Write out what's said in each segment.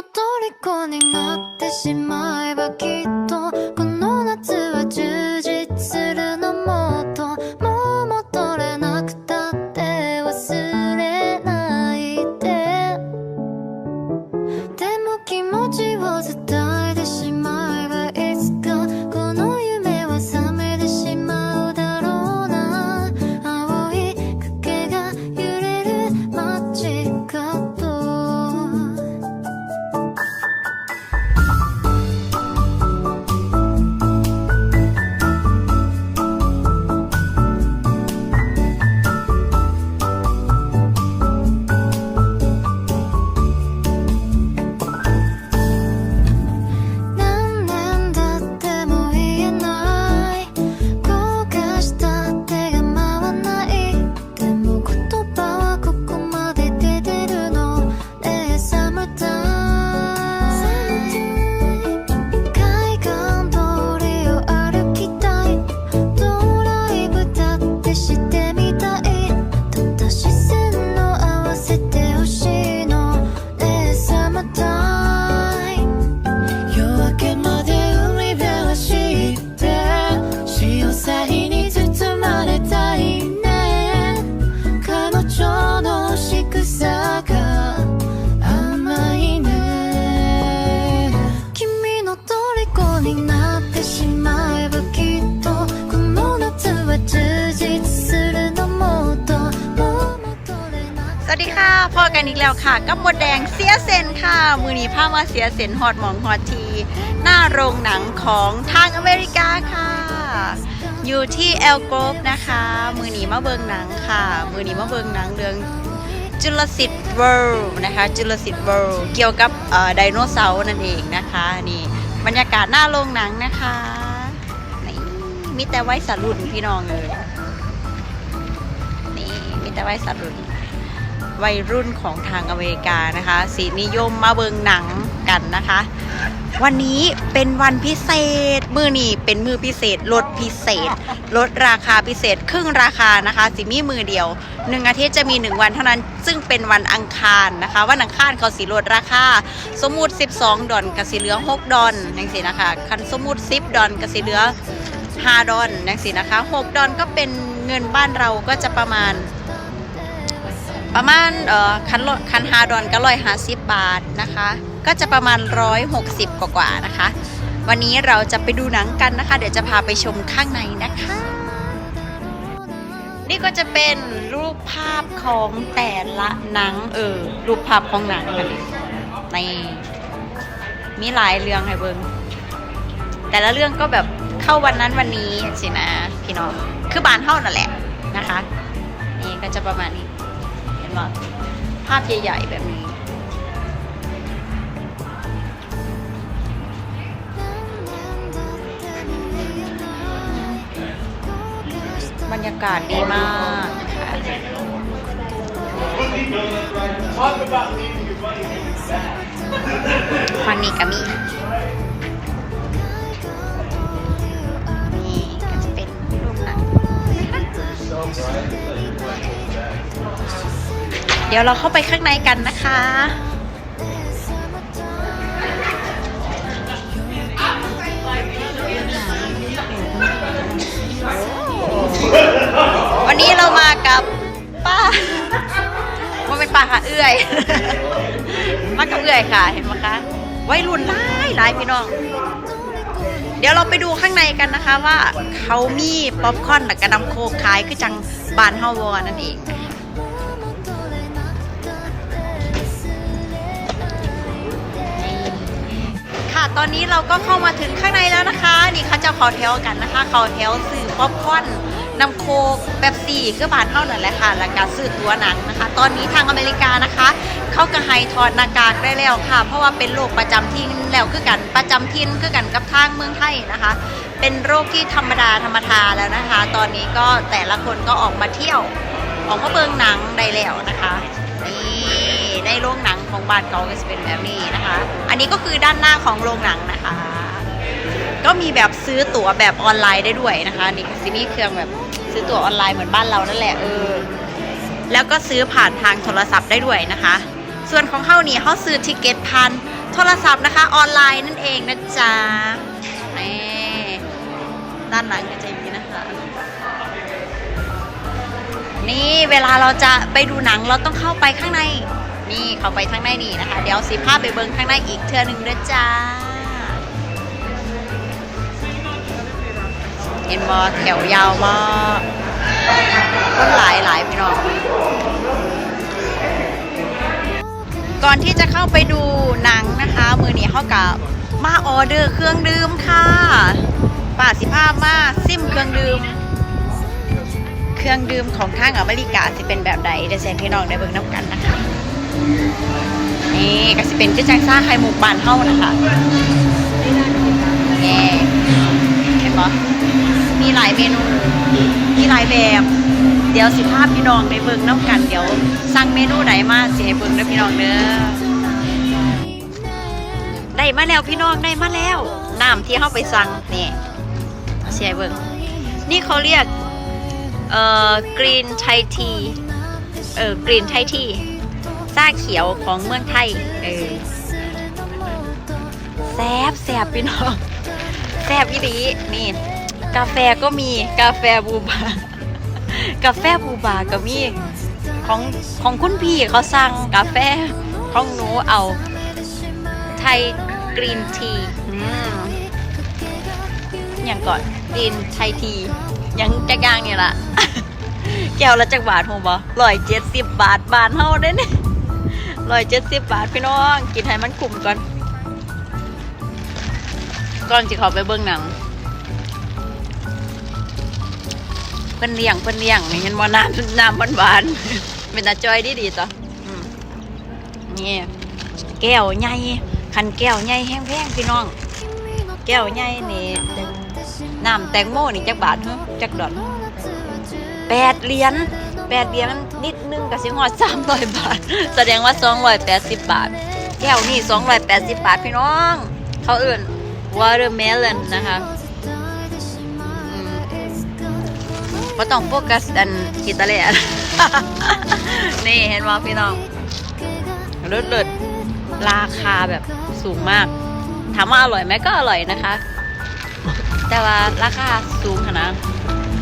の虜になってしまえばきっと แล้วค่ะกับมดแดงเสียเซนค่ะ มือนี้พามาเสียเซนฮอดหมองฮอดที หน้าโรงหนังของทางอเมริกาค่ะ อยู่ที่เอลโกรฟนะคะ มือนี้มาเบิงหนังค่ะ มือนี้มาเบิงหนังเรื่องจุลสิทธิ์เวิลด์นะคะจุลสิทธิ์เวิลด์เกี่ยวกับไดโนเสาร์นั่นเองนะคะนี่บรรยากาศหน้าโรงหนังนะคะนี่มีแต่ไว้สรุนพี่น้องเลยนี่มีแต่ไว้สรุน วัยรุ่นของทางอเมริกานะคะ สีนิยมมาเบิงหนังกันนะคะ วันนี้เป็นวันพิเศษ มือนี้เป็นมือพิเศษลดพิเศษ ลดราคาพิเศษครึ่งราคานะคะสิมีมือเดียวหนึ่งอาทิตย์จะมีหนึ่งวันเท่านั้นซึ่งเป็นวันอังคารนะคะวันอังคารเขาสีลดราคาสมมุติ 12 ดอลกับสีเหลือ6ดอลอย่างสินะคะคันสมมุติ 10 ดอลกับสีเหลือ5ดอลอย่างสินะคะ 6 ดอลก็เป็นเงินบ้านเราก็จะประมาณ ประมาณเอ่อคันรถคันฮาดอนก็ร้อยห้าสิบบาทนะคะ ก็จะประมาณร้อยหกสิบกว่าๆนะคะ วันนี้เราจะไปดูหนังกันนะคะ เดี๋ยวจะพาไปชมข้างในนะคะ นี่ก็จะเป็นรูปภาพของแต่ละหนังเออรูปภาพของหนังค่ะในมีหลายเรื่องให้เบิงแต่ละเรื่องก็แบบเข้าวันนั้นวันนี้สินะพี่น้องคือบานเท่านั่นแหละนะคะ นี่ก็จะประมาณนี้ เห็นไหมภาพใหญ่ๆแบบนี้ บรรยากาศดีมากค่ะฟังนี้ก็มี เดี๋ยวเราเข้าไปข้างในกันนะคะ วันนี้เรามากับป้าว่าเป็นป้าค่ะเอื้อย มากับเอื้อยค่ะเห็นไหมคะวัยรุ่นหลายหลายพี่น้อง เดี๋ยวเราไปดูข้างในกันนะคะว่าเขามีป๊อปคอร์นและกระนำโคกขายคือจังบานฮาวอนั่นเอง ค่ะ ตอนนี้เราก็เข้ามาถึงข้างในแล้วนะคะ นี่เขาจะขอแถวกันนะคะขอแถวซื้อป๊อปคอนนำโคกแบบสี่คือบานเท่านั้นแหละค่ะและการซื้อตัวหนังนะคะ ตอนนี้ทางอเมริกานะคะ เขาก็ให้ถอดหน้ากากได้แล้วค่ะ เพราะว่าเป็นโรคประจำถิ่นแล้วคือกันประจำถิ่นคือกันกับทางเมืองไทยนะคะ เป็นโรคที่ธรรมดาธรรมทาแล้วนะคะ ตอนนี้ก็แต่ละคนก็ออกมาเที่ยว ออกมาเบิงหนังได้แล้วนะคะนี่ ในโรงหนังของบ้านเขาก็จะเป็นแบบนี้นะคะ อันนี้ก็คือด้านหน้าของโรงหนังนะคะ ก็มีแบบซื้อตั๋วแบบออนไลน์ได้ด้วยนะคะนี่ซิมีเครื่องแบบซื้อตั๋วออนไลน์เหมือนบ้านเรานั่นแหละเออแล้วก็ซื้อผ่านทางโทรศัพท์ได้ด้วยนะคะ ส่วนของเข้านี่เขาซื้อทิเก็ตผ่านโทรศัพท์นะคะออนไลน์นั่นเองนะจ๊ะนี่ด้านหลังก็จะอย่างนี้นะคะ นี่เวลาเราจะไปดูหนังเราต้องเข้าไปข้างใน นี่เข้าไปข้างในนี่นะคะ เดี๋ยวสิภาพไปเบิ้งข้างในอีกเทื่อหนึ่งด้วยจ้า เห็นบอแถวยาวมากคนหลายหลายพี่น้อง ก่อนที่จะเข้าไปดูหนังนะคะ มือนี้เขากับมาออเดอร์เครื่องดื่มค่ะป่าสิภาพมาซิมเครื่องดื่มเครื่องดื่มของทางอเมริกาสิเป็นแบบใดเดี๋ยวแซนพี่น้องได้เบิ่งน้ำกันนะคะ นี่ก็สิเป็นคือจังซ่าไข่มุกบานเฮ้านะคะนี่เห็นปะมีหลายเมนู มีหลายแบบ เดี๋ยวสิภาพพี่น้องได้เบิงน้ำกันเดี๋ยว สั่งเมนูไหนมาสิให้เบิงเด้อพี่น้องเด้อได้มาแล้วพี่น้องได้มาแล้วน้ำที่เข้าไปสั่งนี่เสียเบิ่งนี่เขาเรียกเอ่อกรีนไททีเอ่อกรีนไทที ซาเขียวของเมืองไทย เออแซบแซบพี่น้องแซบอีดีนี่ กาแฟก็มีกาแฟบูบากาแฟบูบาก็มีของของคุณพี่เขาสั่งกาแฟของหนูเอาไทยกรีนทีอืมอย่างก่อนกรีนไทยที ยังจักอย่างนี่ละแก้วละจักบาทโหบ่ร้อยเจ็ดสิบบาทบาทเฮาเด้เนี่ย ร้อยเจ็ดสิบบาทพี่น้อง กินให้มันคุ้มก่อน ก่อนจะข้าไปเบิ่งหนังเพิ่นเลี้ยงเพิ่นเลี้ยงนี่เห็นบ่น้ำน้ำหวานๆเป็นตาจอยดีดีต่อนี่แก้วใหญ่คันแก้วใหญ่แห้งแพงพี่น้อง แก้วใหญ่นี่น้ำแตงโมนี่จักบาทฮ้จักดอนแปดเหรียญ แปดเหรียญนิดนึงก็สิฮอดสามร้อยบาท แสดงว่าสองร้อยแปดสิบบาท แก้วนี่สองร้อยแปดสิบบาทพี่น้อง เขาเอื่น watermelon นะคะอืมบ่ต้องโฟกัสอันคิตะเลอะนี่เห็นว่าพี่น้องเลิศเลิศราคาแบบสูงมาก ถามว่าอร่อยไหมก็อร่อยนะคะ แต่ว่าราคาสูงขนาด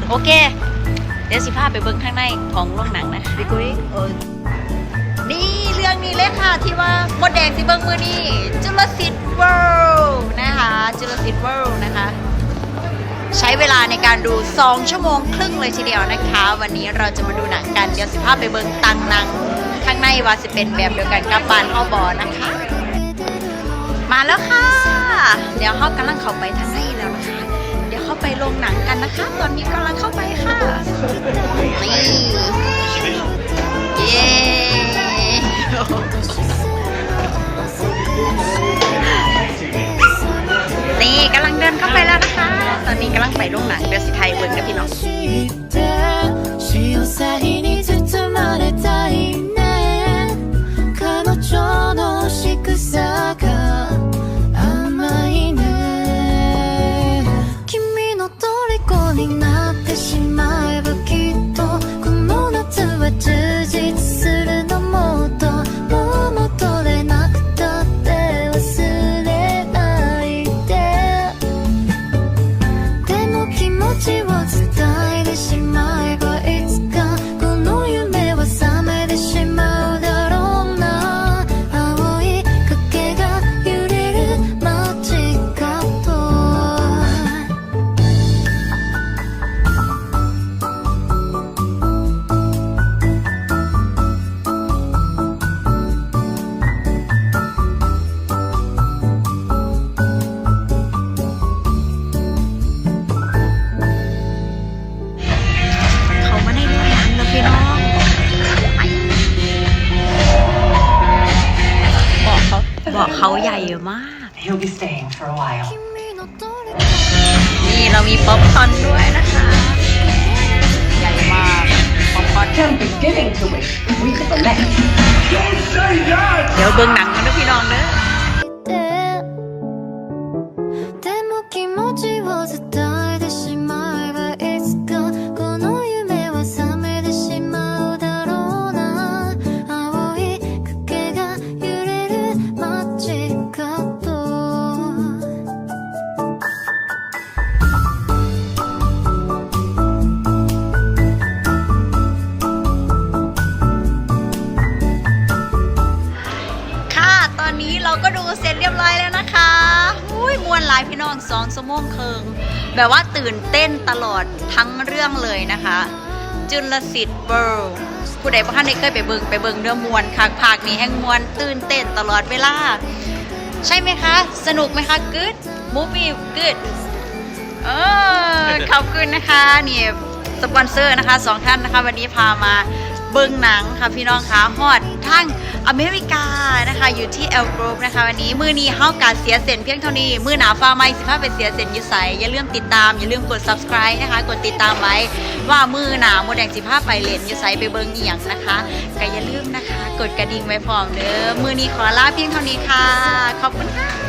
โอเค เดี๋ยวสิพาไปเบิ้งข้างในของโรงหนังนะคะพี่กุ้ยเออนี่เรื่องนี้เลยค่ะที่ว่ามดแดงสิเบิ้งมือนี่จุลศิษย์เวิลด์นะคะจุลศิษย์เวิลด์นะคะ ใช้เวลาในการดู 2 ชั่วโมงครึ่งเลยทีเดียวนะคะ วันนี้เราจะมาดูหนังกัน เดี๋ยวสิพาไปเบิ้งตังหนังข้างในว่าจะเป็นแบบเดียวกันกับบานเข้าบอนะคะ มาแล้วค่ะ เดี๋ยวเขากำลังเข้าไปทางใน ไปโรงหนังกันนะคะ ตอนนี้กำลังเข้าไปค่ะนี่เย้นี่กำลังเดินเข้าไปแล้วนะคะ ตอนนี้กำลังไปโรงหนังเดี๋ยวสิไทยเบิ้งกับพี่น้อง อกเขาใหญ่มาก He'll นี่เรามีป๊อปคอนด้วยนะคะ ใหญ่มากป๊อปคอนเดี๋ยวเบิ้งหนังกันนะพี่น้องเด้ะ เรียบร้อยแล้วนะคะอุ้ยมวนหลายพี่น้องสองสมงเคิง แบบว่าตื่นเต้นตลอดทั้งเรื่องเลยนะคะ จุลสิทธิ์เบิร์ผู้ใดบ้านในเคยไปเบิงไปเบิงเนื้อมวนคักภาคนี้แห่งมวนตื่นเต้นตลอดเวลา ใช่ไหมคะ สนุกไหมคะ good movie good เออขอบคุณนะคะนี่สปอนเซอร์นะคะสองท่านนะคะ วันนี้พามา เบิงหนังค่ะพี่น้องคะฮอดทั้งอเมริกานะคะ อยู่ที่เอลกรฟนะคะ วันนี้มือนี้เฮาการเสียเซนเพียงเท่านี้มือหนาฟ้าไม่สิพาไปเสียเซนยุใสอย่าลืมติดตามอย่าลืมกด subscribe นะคะ กดติดตามไว้ว่ามือหนาโมดแดงสิพาไปเลนยุใสไปเบิงอีหยังนะคะก็อย่าลืมนะคะ กดกระดิ่งไว้พร้อมเด้อมือนี้ขอลาเพียงเท่านี้ค่ะ ขอบคุณค่ะ